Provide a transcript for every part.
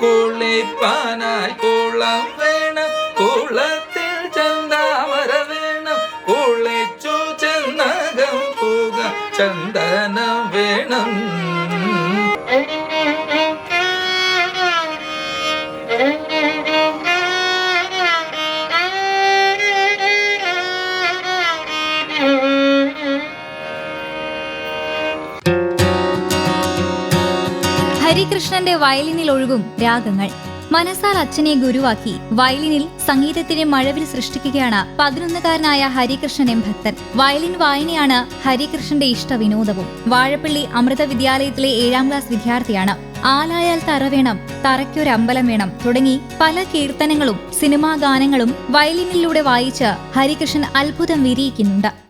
കുളിപ്പാനായി കുളം ഹരികൃഷ്ണന്റെ വയലിനിൽ ഒഴുകും രാഗങ്ങൾ. മനസാൽ അച്ഛനെ ഗുരുവാക്കി വയലിനിൽ സംഗീതത്തിന്റെ മഴവിൽ സൃഷ്ടിക്കുകയാണ് പതിനൊന്നുകാരനായ ഹരികൃഷ്ണൻ എം ഭക്തൻ. വയലിൻ വായനയാണ് ഹരികൃഷ്ണന്റെ ഇഷ്ട വിനോദവും വാഴപ്പള്ളി അമൃത വിദ്യാലയത്തിലെ ഏഴാം ക്ലാസ് വിദ്യാർത്ഥിയാണ്. ആലായാൽ തറ വേണം തറയ്ക്കൊരു അമ്പലം വേണം തുടങ്ങി പല കീർത്തനങ്ങളും സിനിമാ ഗാനങ്ങളും വയലിനിലൂടെ വായിച്ച് ഹരികൃഷ്ണൻ അത്ഭുതം വിരിയിക്കുന്നുണ്ട്.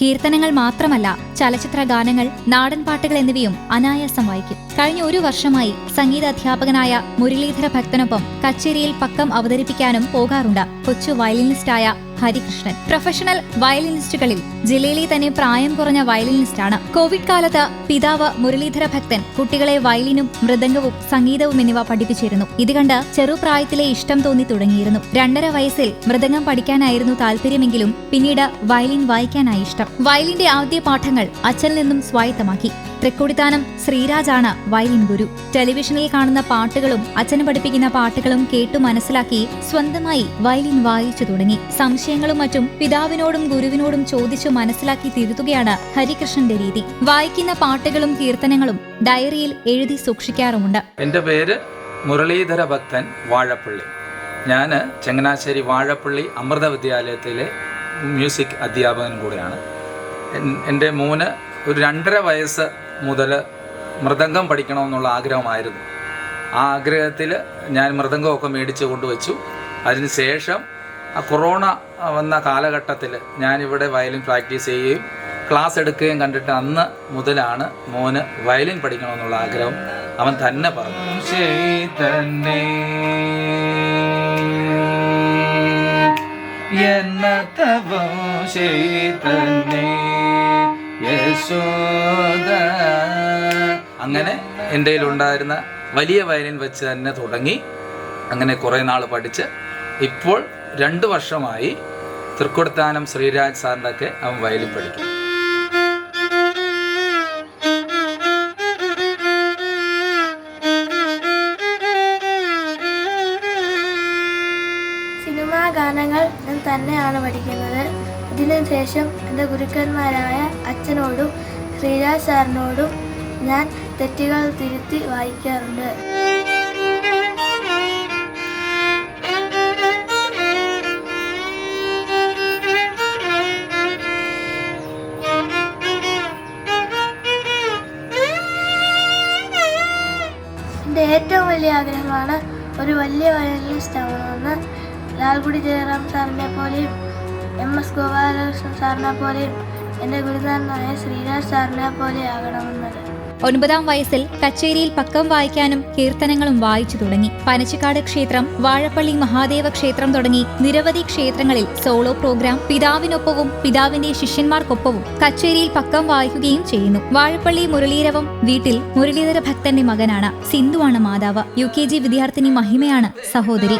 കീർത്തനങ്ങൾ മാത്രമല്ല ചലച്ചിത്ര ഗാനങ്ങൾ നാടൻ പാട്ടുകൾ എന്നിവയും അനായാസം വായിക്കും. കഴിഞ്ഞ ഒരു വർഷമായി സംഗീത അധ്യാപകനായ മുരളീധര ഭക്തനൊപ്പം കച്ചേരിയിൽ പക്കം അവതരിപ്പിക്കാനും പോകാറുണ്ട്. കൊച്ചു വയലിനിസ്റ്റായ ഹരികൃഷ്ണൻ. പ്രൊഫഷണൽ വയലിനിസ്റ്റുകളിൽ ജില്ലയിലെ തന്നെ പ്രായം കുറഞ്ഞ വയലിനിസ്റ്റാണ്. കോവിഡ് കാലത്ത് പിതാവ് മുരളീധര ഭക്തൻ കുട്ടികളെ വയലിനും മൃദംഗവും സംഗീതവും എന്നിവ പഠിപ്പിച്ചിരുന്നു. ഇത് കണ്ട് ചെറുപ്രായത്തിലെ ഇഷ്ടം തോന്നി തുടങ്ങിയിരുന്നു. രണ്ടര വയസ്സിൽ മൃദംഗം പഠിക്കാനായിരുന്നു താല്പര്യമെങ്കിലും പിന്നീട് വയലിൻ വായിക്കാനായി ഇഷ്ടം. വയലിന്റെ ആദ്യ പാഠങ്ങൾ അച്ഛനിൽ നിന്നും സ്വായത്തമാക്കി. തൃക്കൊടിത്താനം ശ്രീരാജാണ് വയലിൻ ഗുരു. ടെലിവിഷനിൽ കാണുന്ന പാട്ടുകളും അച്ഛന് പഠിപ്പിക്കുന്ന പാട്ടുകളും കേട്ടു മനസ്സിലാക്കി സ്വന്തമായി വയലിൻ വായിച്ചു തുടങ്ങി. സംശയങ്ങളും മറ്റും പിതാവിനോടും ഗുരുവിനോടും ചോദിച്ചു മനസ്സിലാക്കി തിരുത്തുകയാണ് ഹരികൃഷ്ണന്റെ രീതി. വായിക്കുന്ന പാട്ടുകളും കീർത്തനങ്ങളും ഡയറിയിൽ എഴുതി സൂക്ഷിക്കാറുമുണ്ട്. എന്റെ പേര് മുരളീധര ഭക്തൻ വാഴപ്പള്ളി. ഞാൻ ചങ്ങനാശ്ശേരി വാഴപ്പള്ളി അമൃത വിദ്യാലയത്തിലെ മ്യൂസിക് അധ്യാപകൻ കൂടെയാണ്. എൻ- എന്റെ മോന് ഒരു രണ്ടര വയസ്സ് മുതൽ മൃദംഗം പഠിക്കണമെന്നുള്ള ആഗ്രഹമായിരുന്നു. ആ ആഗ്രഹത്തിൽ ഞാൻ മൃദംഗമൊക്കെ മേടിച്ച് കൊണ്ടുവച്ചു. അതിനുശേഷം കൊറോണ വന്ന കാലഘട്ടത്തിൽ ഞാനിവിടെ വയലിൻ പ്രാക്ടീസ് ചെയ്യുകയും ക്ലാസ് എടുക്കുകയും കണ്ടിട്ട് അന്ന് മുതലാണ് മോന് വയലിൻ പഠിക്കണമെന്നുള്ള ആഗ്രഹം അവൻ തന്നെ പറഞ്ഞു. തന്നെ അങ്ങനെ എന്റെ ഉണ്ടായിരുന്ന വലിയ വയലിൻ വെച്ച് തന്നെ തുടങ്ങി അങ്ങനെ കുറേ നാൾ പഠിച്ച് ഇപ്പോൾ രണ്ട് വർഷമായി തൃക്കൊടുത്താനം ശ്രീരാജ് സാറിന്റെ ഒക്കെ അവൻ വയലിൻ പഠിക്കും ഗാനങ്ങൾ ഞാൻ തന്നെയാണ് പഠിക്കുന്നത്. ഇതിനുശേഷം എന്റെ ഗുരുക്കന്മാരായ അച്ഛനോടും ശ്രീരാജ് സാറിനോടും ഞാൻ തെറ്റുകൾ തിരുത്തി വായിക്കാറുണ്ട്. എന്റെ ഏറ്റവും വലിയ ആഗ്രഹമാണ് ഒരു വലിയ വയലിനിസ്റ്റ് ആവണമെന്ന് ലാൽകുടി ജയറാം സാറിനെ പോലെയും എം എസ് ഗോപാലകൃഷ്ണൻ സാറിനെ പോലെയും എന്റെ ഗുരുനാഥനായ ശ്രീരാജ് സാറിനെ പോലെ ആകണമെന്നത്. ഒൻപതാം വയസ്സിൽ കച്ചേരിയിൽ പക്കം വായിക്കാനും കീർത്തനങ്ങളും വായിച്ചു തുടങ്ങി. പനച്ചിക്കാട് ക്ഷേത്രം വാഴപ്പള്ളി മഹാദേവ ക്ഷേത്രം തുടങ്ങി നിരവധി ക്ഷേത്രങ്ങളിൽ സോളോ പ്രോഗ്രാം പിതാവിനൊപ്പവും പിതാവിന്റെ ശിഷ്യന്മാർക്കൊപ്പവും കച്ചേരിയിൽ പക്കം വായിക്കുകയും ചെയ്യുന്നു. വാഴപ്പള്ളി മുരളീരവം വീട്ടിൽ മുരളീധര ഭക്തന്റെ മകനാണ്. സിന്ധുവാണ് മാതാവ്. യു കെ ജി വിദ്യാർത്ഥിനി മഹിമയാണ് സഹോദരി.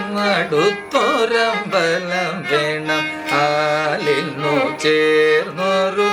ചേർന്നൊരു